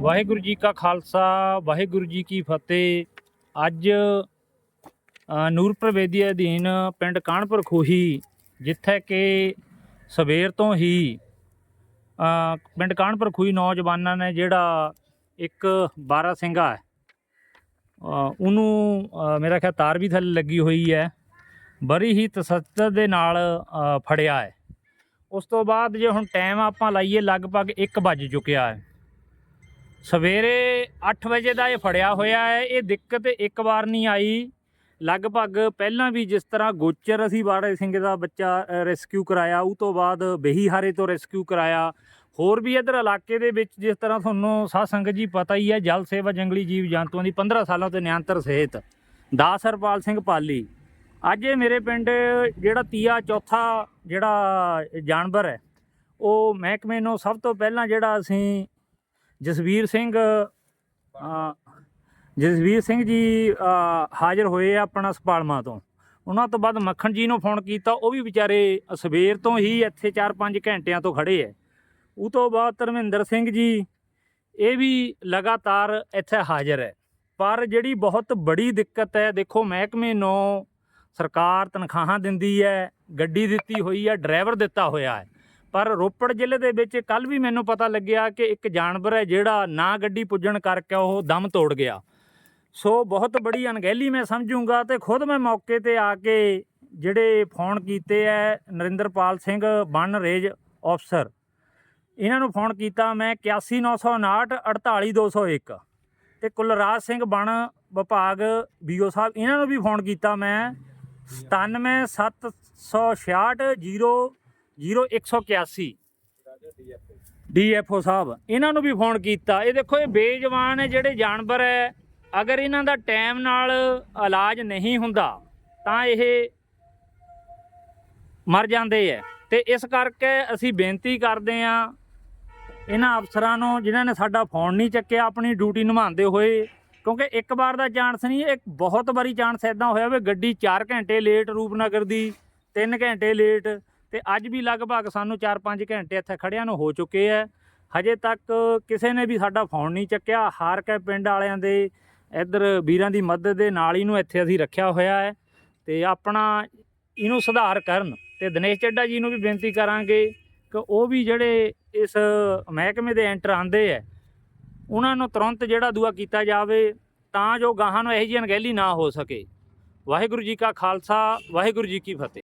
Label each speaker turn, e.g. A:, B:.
A: ਵਾਹਿਗੁਰੂ ਜੀ ਕਾ ਖਾਲਸਾ ਵਾਹਿਗੁਰੂ ਜੀ ਕੀ ਫਤਿਹ। ਅੱਜ ਅ, ਨੂਰਪੁਰ ਵੇਦੀ ਅਧੀਨ ਪਿੰਡ ਕਾਨਪੁਰ ਖੋਹੀ ਜਿੱਥੇ ਕਿ ਸਵੇਰ ਤੋਂ ਹੀ ਪਿੰਡ ਕਾਨਪੁਰ ਖੋਹੀ ਨੌਜਵਾਨਾਂ ਨੇ ਜਿਹੜਾ ਇੱਕ ਬਾਰਾ ਸਿੰਘਾ ਹੈ ਉਹਨੂੰ ਮੇਰਾ ਖਿਆਲ ਤਾਰ ਵੀ ਥੱਲੇ ਲੱਗੀ ਹੋਈ ਹੈ ਬੜੀ ਹੀ ਤਸੱਦਦ ਦੇ ਨਾਲ ਫੜਿਆ ਹੈ। ਉਸ ਤੋਂ ਬਾਅਦ ਜੇ ਹੁਣ ਟਾਈਮ ਆਪਾਂ ਲਾਈਏ ਲਗਭਗ 1 ਵੱਜ ਚੁੱਕਿਆ ਹੈ। ਸਵੇਰੇ 8 ਵਜੇ ਦਾ ਇਹ ਫੜਿਆ ਹੋਇਆ ਹੈ। ਇਹ ਦਿੱਕਤ ਇੱਕ ਵਾਰ ਨਹੀਂ ਆਈ। ਲਗਭਗ ਪਹਿਲਾਂ ਵੀ ਜਿਸ ਤਰ੍ਹਾਂ ਗੋਚਰ ਅਸੀਂ ਬਾੜੇ ਸਿੰਘ ਦਾ ਬੱਚਾ ਰੈਸਕਿਊ ਕਰਾਇਆ, ਉਹ ਤੋਂ ਬਾਅਦ ਬਹੀਹਾਰੇ ਤੋਂ ਰੈਸਕਿਊ ਕਰਾਇਆ। ਹੋਰ ਵੀ ਇਧਰ ਇਲਾਕੇ ਦੇ ਵਿੱਚ ਜਿਸ ਤਰ੍ਹਾਂ ਤੁਹਾਨੂੰ ਸਾਧ ਸੰਗਤ ਜੀ ਪਤਾ ਹੀ ਹੈ, ਜਲ ਸੇਵਾ ਜੰਗਲੀ ਜੀਵ ਜੰਤੂਆਂ ਦੀ 15 ਸਾਲਾਂ ਤੋਂ ਨਿਯੰਤਰ ਸਿਹਤ ਦਾਸ ਹਰਪਾਲ ਸਿੰਘ ਪਾਲੀ। ਅੱਜ ਇਹ ਮੇਰੇ ਪਿੰਡ ਜਿਹੜਾ ਤੀਆ ਚੌਥਾ ਜਿਹੜਾ ਜਾਨਵਰ ਹੈ, ਉਹ ਮਹਿਕਮੇ ਨੂੰ ਸਭ ਤੋਂ ਪਹਿਲਾਂ ਜਿਹੜਾ ਅਸੀਂ ਜਸਵੀਰ ਸਿੰਘ ਜਸਵੀਰ ਸਿੰਘ ਜੀ ਹਾਜ਼ਰ ਹੋਏ ਆ ਆਪਣਾ ਸਪਾਲਮਾ ਤੋਂ। ਉਹਨਾਂ ਤੋਂ ਬਾਅਦ ਮੱਖਣ ਜੀ ਨੂੰ ਫੋਨ ਕੀਤਾ। ਉਹ ਵੀ ਵਿਚਾਰੇ ਸਵੇਰ ਤੋਂ ਹੀ ਇੱਥੇ 4-5 ਘੰਟਿਆਂ ਤੋਂ ਖੜੇ ਐ। ਉਹ ਤੋਂ ਬਾਅਦ ਧਰਮਿੰਦਰ ਸਿੰਘ ਜੀ, ਇਹ ਵੀ ਲਗਾਤਾਰ ਇੱਥੇ ਹਾਜ਼ਰ ਹੈ ਪਰ ਜਿਹੜੀ ਬਹੁਤ ਬੜੀ ਦਿੱਕਤ ਹੈ ਦੇਖੋ ਮਹਿਕਮੇ ਨੂੰ ਸਰਕਾਰ ਤਨਖਾਹਾਂ ਦਿੰਦੀ ਹੈ ਗੱਡੀ ਦਿੱਤੀ ਹੋਈ ਹੈ ਡਰਾਈਵਰ ਦਿੱਤਾ ਹੋਇਆ ਹੈ ਪਰ ਰੋਪੜ ਜ਼ਿਲ੍ਹੇ ਦੇ ਵਿੱਚ ਕੱਲ ਵੀ ਮੈਨੂੰ ਪਤਾ ਲੱਗਿਆ ਕਿ ਇੱਕ ਜਾਨਵਰ ਹੈ ਜਿਹੜਾ ਨਾ ਗੱਡੀ ਪੁੱਜਣ ਕਰਕੇ ਉਹ ਦਮ ਤੋੜ ਗਿਆ। ਸੋ ਬਹੁਤ ਬੜੀ ਅਣਗਹਿਲੀ ਮੈਂ ਸਮਝੂੰਗਾ ਤੇ ਖੁਦ ਮੈਂ ਮੌਕੇ ਤੇ ਆ ਕੇ ਜਿਹੜੇ ਫੋਨ ਕੀਤੇ ਐ, ਨਰਿੰਦਰਪਾਲ ਸਿੰਘ ਬਨ ਰੇਜ ਅਫਸਰ ਇਹਨਾਂ ਨੂੰ ਫੋਨ ਕੀਤਾ ਮੈਂ 81959 48201 ਤੇ ਕੁਲਰਾਜ ਸਿੰਘ ਬਣ ਵਿਭਾਗ ਬੀਓ ਸਾਹਿਬ, ਇਹਨਾਂ ਨੂੰ ਵੀ ਫੋਨ ਕੀਤਾ ਮੈਂ 9776600181 ਡੀਐਫਓ ਸਾਹਿਬ, ਇਹਨਾਂ ਨੂੰ ਵੀ ਫੋਨ ਕੀਤਾ। ਇਹ ਦੇਖੋ, ਇਹ ਬੇਜਵਾਨ ਹੈ, ਜਿਹੜੇ ਜਾਨਵਰ ਹੈ। ਅਗਰ ਇਹਨਾਂ ਦਾ ਟਾਈਮ ਨਾਲ ਇਲਾਜ ਨਹੀਂ ਹੁੰਦਾ, ਤਾਂ ਇਹ ਮਰ ਜਾਂਦੇ ਹੈ। ਤੇ ਇਸ ਕਰਕੇ ਅਸੀਂ ਬੇਨਤੀ ਕਰਦੇ ਆ ਇਹਨਾਂ ਅਫਸਰਾਂ ਨੂੰ, ਜਿਨ੍ਹਾਂ ਨੇ ਸਾਡਾ ਫੋਨ ਨਹੀਂ ਚੱਕਿਆ, ਆਪਣੀ ਡਿਊਟੀ ਨਿਭਾਉਂਦੇ ਹੋਏ, ਕਿਉਂਕਿ ਇੱਕ ਵਾਰ ਦਾ ਚਾਂਸ ਨਹੀਂ ਇੱਕ ਬਹੁਤ ਵਾਰੀ ਚਾਂਸ ਐਦਾਂ ਹੋਇਆ ਵੀ ਗੱਡੀ 4 ਘੰਟੇ ਲੇਟ ਰੂਪਨਗਰ ਦੀ 3 ਘੰਟੇ ਲੇਟ ਤੇ ਅੱਜ ਵੀ ਲਗਭਗ ਸਾਨੂੰ 4-5 ਘੰਟੇ ਇੱਥੇ ਖੜਿਆਂ ਨੂੰ ਹੋ ਚੁੱਕੇ ਐ ਹਜੇ ਤੱਕ ਕਿਸੇ ਨੇ ਵੀ ਸਾਡਾ ਫੋਨ ਨਹੀਂ ਚੱਕਿਆ। ਹਾਰ ਕੇ ਪਿੰਡ ਵਾਲਿਆਂ ਦੇ ਇੱਧਰ ਵੀਰਾਂ ਦੀ ਮਦਦ ਦੇ ਨਾਲ ਇਹਨੂੰ ਇੱਥੇ ਅਸੀਂ ਰੱਖਿਆ ਹੋਇਆ ਹੈ। ਤੇ ਆਪਣਾ ਇਹਨੂੰ ਸੁਧਾਰ ਕਰਨ ਤੇ ਦਿਨੇਸ਼ ਚੱਡਾ ਜੀ ਨੂੰ ਵੀ ਬੇਨਤੀ ਕਰਾਂਗੇ ਕਿ ਉਹ ਵੀ ਜਿਹੜੇ ਇਸ ਮਹਿਕਮੇ ਦੇ ਐਂਟਰ ਆਂਦੇ ਐ ਉਹਨਾਂ ਨੂੰ ਤੁਰੰਤ ਜਿਹੜਾ ਦੂਆ ਕੀਤਾ ਜਾਵੇ ਤਾਂ ਜੋ ਗਾਹਾਂ ਨੂੰ ਇਹੋ ਜਿਹੀ ਅਣਗਹਿਲੀ ਨਾ ਹੋ ਸਕੇ। ਵਾਹਿਗੁਰੂ ਜੀ ਕਾ ਖਾਲਸਾ, ਵਾਹਿਗੁਰੂ ਜੀ ਕੀ ਫਤਿਹ।